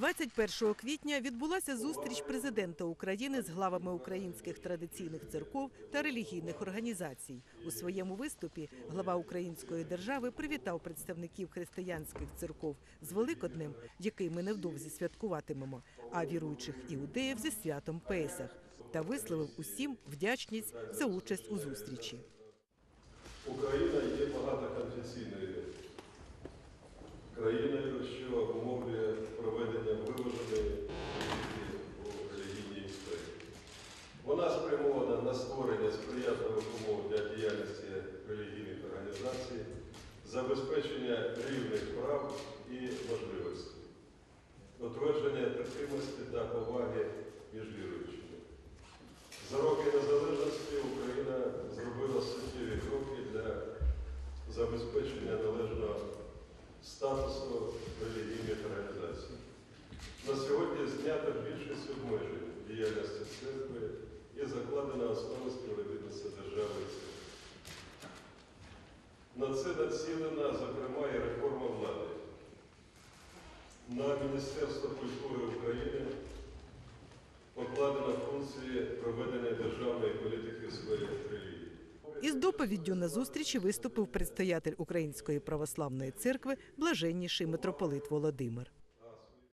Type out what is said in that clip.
21 квітня відбулася зустріч президента України з главами українських традиційних церков та релігійних організацій. У своєму виступі глава української держави привітав представників християнських церков з Великоднем, який ми невдовзі святкуватимемо, а віруючих іудеїв зі святом Песах та висловив усім вдячність за участь у зустрічі. Україна є багатоконфесійною країною, що обумовлює проведення виваженої політики у релігійній сфері. Вона спрямована на створення сприятливих умов для діяльності релігійних організацій, забезпечення рівних прав і можливостей, утвердження терпимості та поваги між віруючими. За роки незалежності Україна зробила суттєві кроки для забезпечення належного статусу релігійних організацій. На сьогодні знято більшість обмежень діяльності церкви і закладена основа справедливості держави і церкви. На це націлена, зокрема, і реформа влади. На Міністерство культури України покладено функції проведення державної політики в сфері релігії. Із доповіддю на зустрічі виступив предстоятель Української православної церкви блаженніший митрополит Володимир.